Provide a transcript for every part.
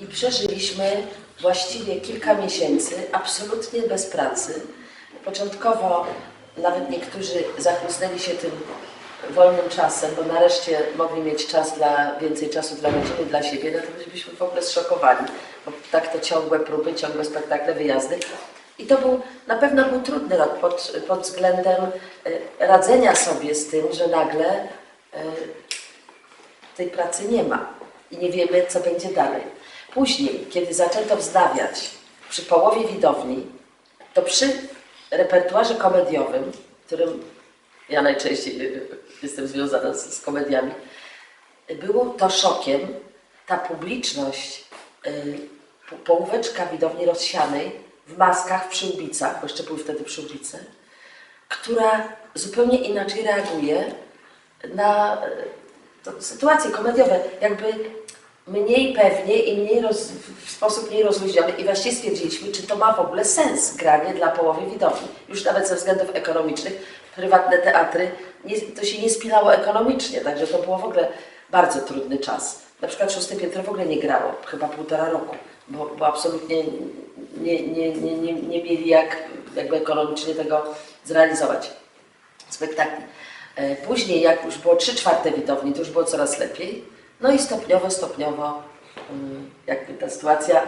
i przeżyliśmy właściwie kilka miesięcy absolutnie bez pracy. Początkowo nawet niektórzy zachłysnęli się tym wolnym czasem, bo nareszcie mogli mieć czas dla, więcej czasu dla rodziny, dla siebie, natomiast byliśmy w ogóle zszokowani, bo tak to ciągłe próby, ciągłe spektakle, wyjazdy. I to był, na pewno był trudny rok pod, pod względem e, radzenia sobie z tym, że nagle e, tej pracy nie ma i nie wiemy, co będzie dalej. Później, kiedy zaczęto wznawiać przy połowie widowni, to przy repertuarze komediowym, którym ja najczęściej y, jestem związana z, z komediami, było to szokiem ta publiczność, y, po- połóweczka widowni rozsianej w maskach, w przyłbicach, bo jeszcze były wtedy przyłbice, która zupełnie inaczej reaguje na e, to sytuacje komediowe, jakby mniej pewnie i mniej roz, w sposób mniej rozluźniony i właściwie stwierdziliśmy, czy to ma w ogóle sens granie dla połowy widowni. Już nawet ze względów ekonomicznych prywatne teatry, nie, to się nie spinało ekonomicznie, także to było w ogóle bardzo trudny czas. Na przykład szóste piętro w ogóle nie grało, chyba półtora roku, bo, bo absolutnie nie, nie, nie, nie, nie mieli jak jakby ekonomicznie tego zrealizować spektakli. E, Później, jak już było trzy czwarte widowni, to już było coraz lepiej. No i stopniowo, stopniowo mm, jakby ta sytuacja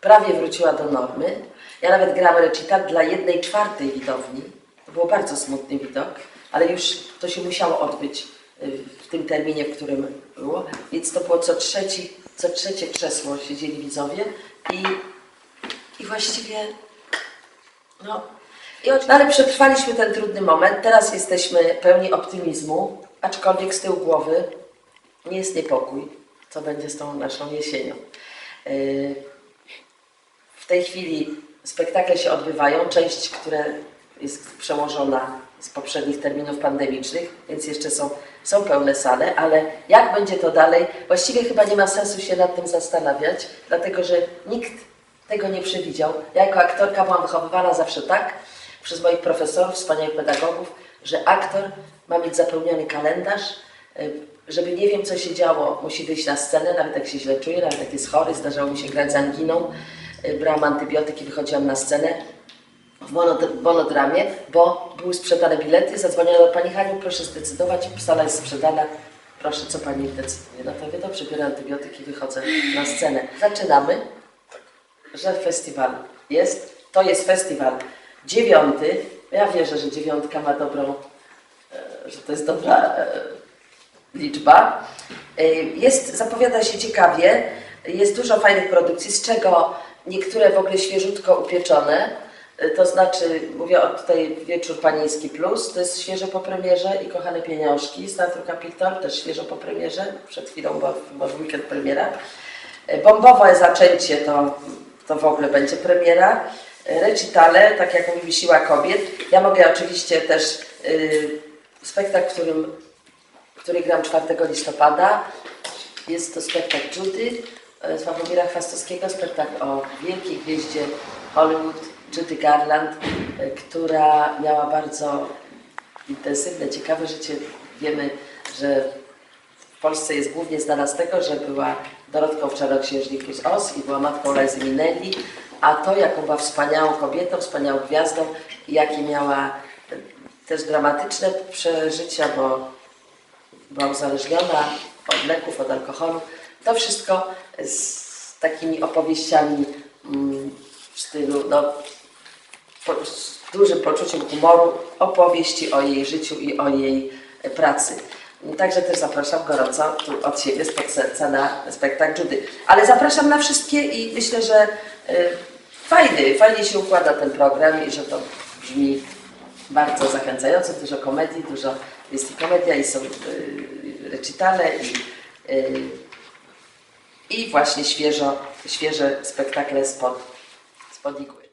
prawie wróciła do normy. Ja nawet grałam recital dla jednej czwartej widowni. To był bardzo smutny widok, ale już to się musiało odbyć y, w tym terminie, w którym było. Więc to było co, trzeci, co trzecie krzesło siedzieli widzowie i, i właściwie no, i no ale przetrwaliśmy ten trudny moment. Teraz jesteśmy pełni optymizmu, aczkolwiek z tyłu głowy nie jest niepokój, co będzie z tą naszą jesienią. Yy, W tej chwili spektakle się odbywają, część, która jest przełożona z poprzednich terminów pandemicznych, więc jeszcze są, są pełne sale, ale jak będzie to dalej, właściwie chyba nie ma sensu się nad tym zastanawiać, dlatego że nikt tego nie przewidział. Ja jako aktorka byłam wychowywana zawsze tak przez moich profesorów, wspaniałych pedagogów, że aktor ma mieć zapełniony kalendarz, y, żeby nie wiem, co się działo, musi wyjść na scenę, nawet jak się źle czuje, nawet jak jest chory, zdarzało mi się grać z anginą, y, brałam antybiotyki, wychodziłam na scenę. W monod- monodramie, bo były sprzedane bilety, zadzwoniła do Pani Haniu, proszę zdecydować, sala jest sprzedana, proszę, co Pani decyduje. No to dobrze, biorę antybiotyki, wychodzę na scenę. Zaczynamy, że festiwal jest, to jest festiwal. Dziewiąty, ja wierzę, że dziewiątka ma dobrą, e, że to jest dobra e, liczba. E, Jest, zapowiada się ciekawie, jest dużo fajnych produkcji, z czego niektóre w ogóle świeżutko upieczone. E, To znaczy, mówię o tutaj Wieczór Panieński Plus, to jest świeżo po premierze i Kochane Pieniążki z Teatru Kapitol, też świeżo po premierze, przed chwilą, bo w weekend premiera. E, Bombowe zaczęcie to, to w ogóle będzie premiera. Recitale, tak jak mówi Siła Kobiet. Ja mogę oczywiście też y, spektakl, którym który gram 4 listopada. Jest to spektakl Judy e, Sławomira Chwastowskiego, spektakl o wielkiej gwieździe Hollywood, Judy Garland, e, która miała bardzo intensywne, ciekawe życie. Wiemy, że w Polsce jest głównie znana z tego, że była Dorotką w Czarnoksiężniku z Oz i była matką Lizy Minnelli, a to, jaką była wspaniałą kobietą, wspaniałą gwiazdą jakie miała e, też dramatyczne przeżycia, bo była uzależniona od leków, od alkoholu. To wszystko z takimi opowieściami mm, w stylu, no, z dużym poczuciem humoru, opowieści o jej życiu i o jej pracy. Także też zapraszam gorąco tu od siebie, spod serca na spektakl Judy. Ale zapraszam na wszystkie i myślę, że y, fajny, fajnie się układa ten program i że to brzmi bardzo zachęcająco, dużo komedii, dużo jest i komedia i są y, recitale i, y, i właśnie świeżo, świeże spektakle spod, spod igły.